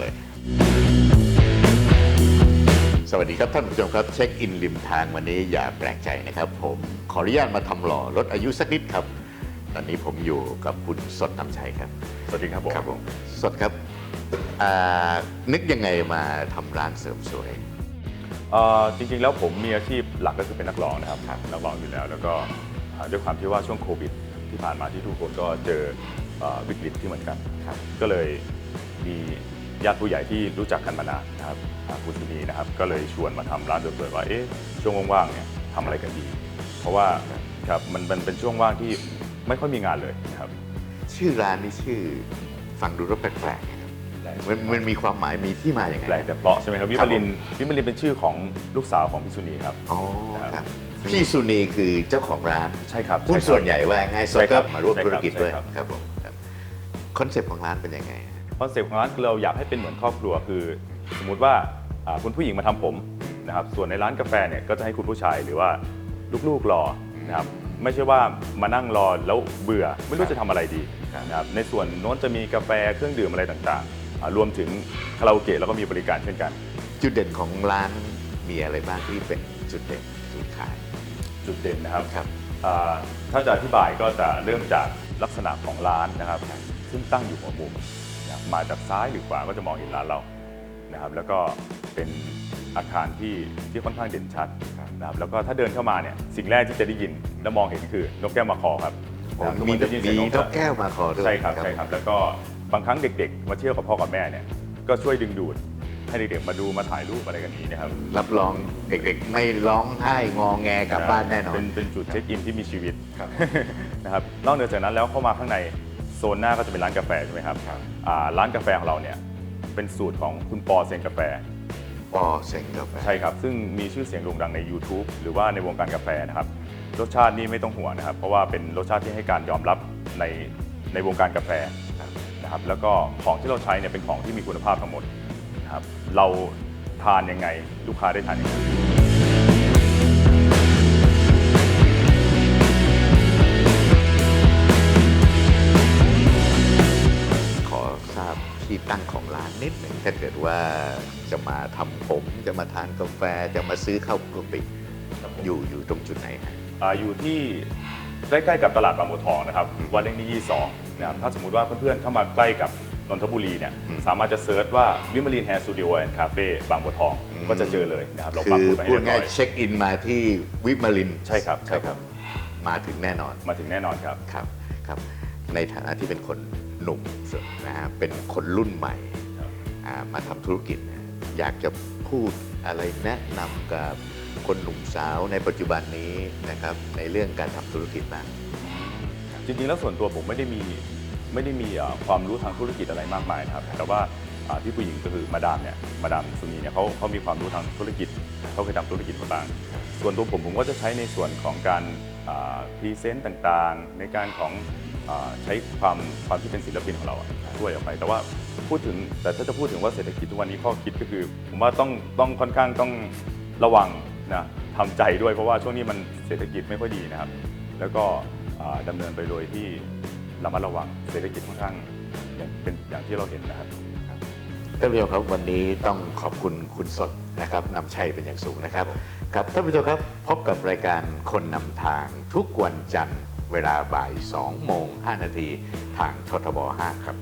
เลย สวัสดีครับท่านผู้ชมครับเช็คอินริมทางวันนี้อย่าแปลกใจนะครับ ผมขออนุญาตมาทำหล่อลดอายุสักนิดครับ ตอนนี้ผมอยู่กับคุณสดนำชัยครับ สวัสดีครับผมสดครับนึกยังไงมาทำร้านเสริมสวยจริงๆแล้วผมมีอาชีพหลักก็คือเป็นนักร้องนะครับนักร้องอยู่แล้ว แล้วก็ด้วยความที่ว่าช่วงโควิดที่ผ่านมาที่ทุกคนก็เจออวิกฤตที่เหมือนกัน ก็เลยมี ญาติผู้ใหญ่ที่รู้จักกันมานานนะครับอ่าคุณสุนีนะครับ ก็เลยชวนมาทำร้านเสริมๆว่าเอ๊ะช่วงว่างๆเนี่ยทำอะไรกันดี เพราะว่าครับมันมันเป็นช่วงว่างที่ไม่ค่อยมีงานเลยนะครับ ชื่อร้านนี่ชื่อฟังดูแล้วแปลกๆนะครับมันมันมีความหมายมีที่มาอย่างไงแปลกแต่เพราะใช่ไหมครับวิครัมบลินวิมลินเป็นชื่อของลูกสาวของพี่สุนีครับอ๋อคครัรับบพี่สุนีคือเจ้าของร้านใช่ครับหุ้นช่ครับส่วนใหญ่ว่าง่ายสดใช่คก็รับมาร่วมใช่ครับธุรกิจด้วยใช่ครับครับผมครับคอนเซปต์ของร้านเป็นยังไง คอนเซปต์ของร้านคือเราอยากให้เป็นเหมือนครอบครัวคือ สมมุติว่าอ่าคุณผู้หญิงมาทำผมนะครับส่วนในร้านกาแฟเนี่ยก็จะให้คุณผู้ชายหรือว่าลูกๆรอนะครับไม่ใช่ว่ามานั่งรอแล้วเบื่อไม่รู้จะทำอะไรดีครับนะครับในส่วนโน้นจะมีกาแฟเครื่องดื่มอะไรต่างๆอ่ารวมถึงคาราโอเกะแล้วก็มีบริการเช่นกัน จุดเด่นของร้านมีอะไรบ้างที่เป็นจุดเด่นจุดขาย จุดเด่นนะครับครับอ่าถ้าจะอธิบายก็จะเริ่มจากลักษณะของร้านนะครับ ซึ่งตั้งอยู่หัวมุม นะครับมาจากซ้ายหรือขวาก็จะมองเห็นร้านเรานะครับแล้วก็เป็นอาคารที่ที่ค่อนข้างเด่นชัดนะครับแล้วก็ถ้าเดินเข้ามาเนี่ยสิ่งแรกที่จะได้ยินและมองเห็นคือนกแก้วมาคอครับนะครับทุกมีคนจะได้ยินเสีมียงนกแก้วมาขอด้วยใช่ครับใช่ครับ แล้วก็บางครั้งเด็กๆ มาเที่ยวกับพ่อกับแม่เนี่ยก็ช่วยดึงดูดให้เด็กๆมาดูมาถ่ายรูปอะไรกันนี้นะครับ รับรองเด็กๆ ไม่ร้องไห้งอแงกลับบ้านแน่นอนเป็นเป็นจุดเช็คอินที่มีชีวิตครับนะครับนอกเหนือจากนั้นแล้วเข้ามาข้างใน โซนหน้าก็จะเป็นร้านกาแฟใช่ไหมครับครับ อ่าร้านกาแฟของเราเนี่ยเป็นสูตรของคุณปอเซนกาแฟ ปอเซ็งกาแฟใช่ครับ ซึ่งมีชื่อเสียงโด่งดังใน YouTube หรือว่าในวงการกาแฟนะครับ รสชาตินี่ไม่ต้องห่วงนะครับ เพราะว่าเป็นรสชาติที่ให้การยอมรับในในวงการกาแฟนะครับ แล้วก็ของที่เราใช้เนี่ยเป็นของที่มีคุณภาพทั้งหมดนะครับ เราทานยังไงลูกค้าได้ทานยังไง ทราบที่ตั้งของร้านนิดหนึ่งถ้าเกิดว่าจะมาทำผม จะมาทานกาแฟจะมาซื้อข้าวกะปิอยู่อยู่ตรงจุดไหนฮะอาอยู่ที่ใกล้ๆกับตลาดบางบัวทองนะครับวัดเลขที่22นะครับถ้าสมมุติว่าเพื่อนๆเข้ามาใกล้กับนนทบุรีเนี่ยอืมสามารถจะเซิร์ชว่าวิมลินแฮร์สตูดิโอแอนด์คาเฟ่บางบัวทองอืมก็จะเจอเลยนะครับเราคืปักอหมุดไปให้พูดเรียบร้ง่ายอยเช็คอินมาที่วิมารินใช่ครับใช่ครับ มาถึงแน่นอนมาถึงแน่นอนครับครับครับ ในฐานะที่เป็นคน หนุ่มนะฮะเป็นคนรุ่นใหม่ครับอ่ามาทำธุรกิจนะอยากจะพูดอะไรแนะนำกับคนหนุ่มสาวในปัจจุบันนี้นะครับในเรื่องการทำธุรกิจบ้างจริงๆแล้วส่วนตัวผมไม่ได้มีไม่ได้มีเอ่อความรู้ทางธุรกิจอะไรมากมายนะครับแต่ว่าอ่าพี่ผู้หญิงก็คือมาดามเนี่ยมาดามสุนีเนี่ยเขาเขามีความรู้ทางธุรกิจเขาเคยทำธุรกิจมาบ้าง ส่วนตัวผมผมก็จะใช้ในส่วนของการพรีเซนต์ต่างๆ ในการของอา ใช้ความความที่เป็นศิลปินของเราอะช่วยออกไป แต่ว่าพูดถึงแต่ถ้าจะพูดถึงว่าเศรษฐกิจทุกวันนี้ข้อคิดก็คือ ผมว่าต้องต้องค่อนข้างต้องระวังนะทำใจด้วยเพราะว่าช่วงนี้มันเศรษฐกิจไม่ค่อยดีนะครับ แล้วก็ดำดำเนินไปโดยที่ระมัดระวังเศรษฐกิจค่อนข้างอย่างเป็นอย่างที่เราเห็นนะครับ ท่านผู้ชมครับวันนี้ต้องขอบคุณคุณสดนะครับนำชัยเป็นอย่างสูงนะครับครับท่านผู้ชมครับพบกับรายการคนนำทางทุกวันจันทร์เวลาบ่าย2โมง5นาทีทางททบ 5 ครับ